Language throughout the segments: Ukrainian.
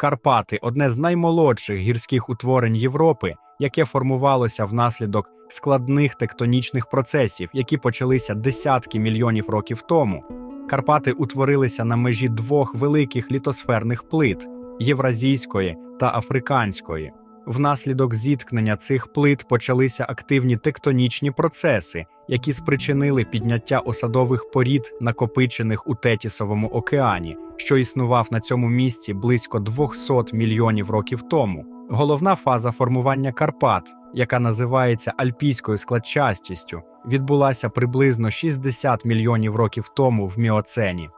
Карпати одне з наймолодших гірських утворень Європи, яке формувалося внаслідок складних тектонічних процесів, які почалися десятки мільйонів років тому. Карпати утворилися на межі двох великих літосферних плит євразійської та африканської. Внаслідок зіткнення цих плит почалися активні тектонічні процеси, які спричинили підняття осадових порід, накопичених у Тетісовому океані, що існував на цьому місці близько 200 мільйонів років тому. Головна фаза формування Карпат, яка називається альпійською складчастістю, відбулася приблизно 60 мільйонів років тому в Міоцені.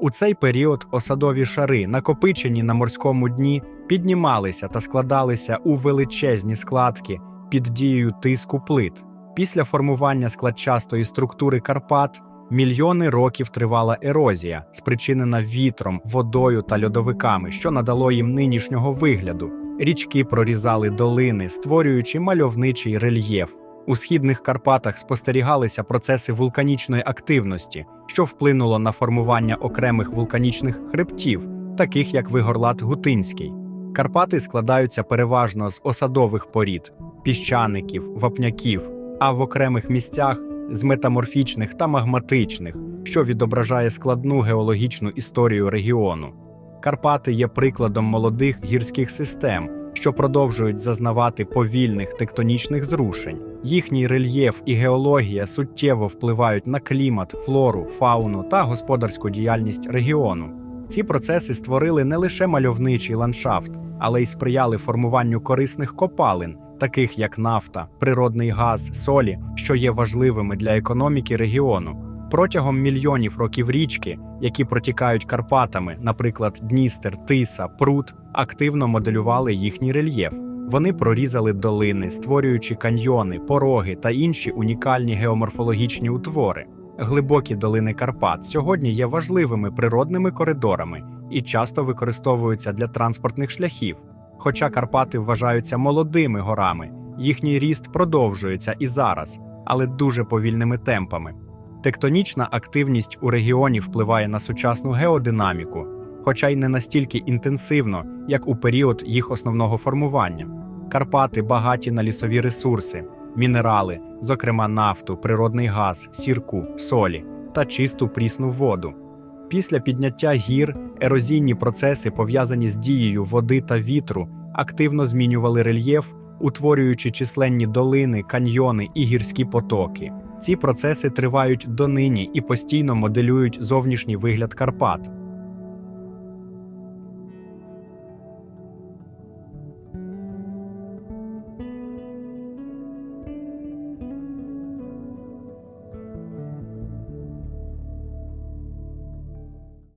У цей період осадові шари, накопичені на морському дні, піднімалися та складалися у величезні складки під дією тиску плит. Після формування складчастої структури Карпат мільйони років тривала ерозія, спричинена вітром, водою та льодовиками, що надало їм нинішнього вигляду. Річки прорізали долини, створюючи мальовничий рельєф. У східних Карпатах спостерігалися процеси вулканічної активності, що вплинуло на формування окремих вулканічних хребтів, таких як Вигорлат Гутинський. Карпати складаються переважно з осадових порід, піщаників, вапняків, а в окремих місцях з метаморфічних та магматичних, що відображає складну геологічну історію регіону. Карпати є прикладом молодих гірських систем, що продовжують зазнавати повільних тектонічних зрушень. Їхній рельєф і геологія суттєво впливають на клімат, флору, фауну та господарську діяльність регіону. Ці процеси створили не лише мальовничий ландшафт, але й сприяли формуванню корисних копалин, таких як нафта, природний газ, солі, що є важливими для економіки регіону. Протягом мільйонів років річки, які протікають Карпатами, наприклад, Дністер, Тиса, Прут, активно моделювали їхній рельєф. Вони прорізали долини, створюючи каньйони, пороги та інші унікальні геоморфологічні утвори. Глибокі долини Карпат сьогодні є важливими природними коридорами і часто використовуються для транспортних шляхів. Хоча Карпати вважаються молодими горами, їхній ріст продовжується і зараз, але дуже повільними темпами. Тектонічна активність у регіоні впливає на сучасну геодинаміку, хоча й не настільки інтенсивно, як у період їх основного формування. Карпати багаті на лісові ресурси, мінерали, зокрема нафту, природний газ, сірку, солі та чисту прісну воду. Після підняття гір ерозійні процеси, пов'язані з дією води та вітру, активно змінювали рельєф, утворюючи численні долини, каньйони і гірські потоки. Ці процеси тривають донині і постійно моделюють зовнішній вигляд Карпат.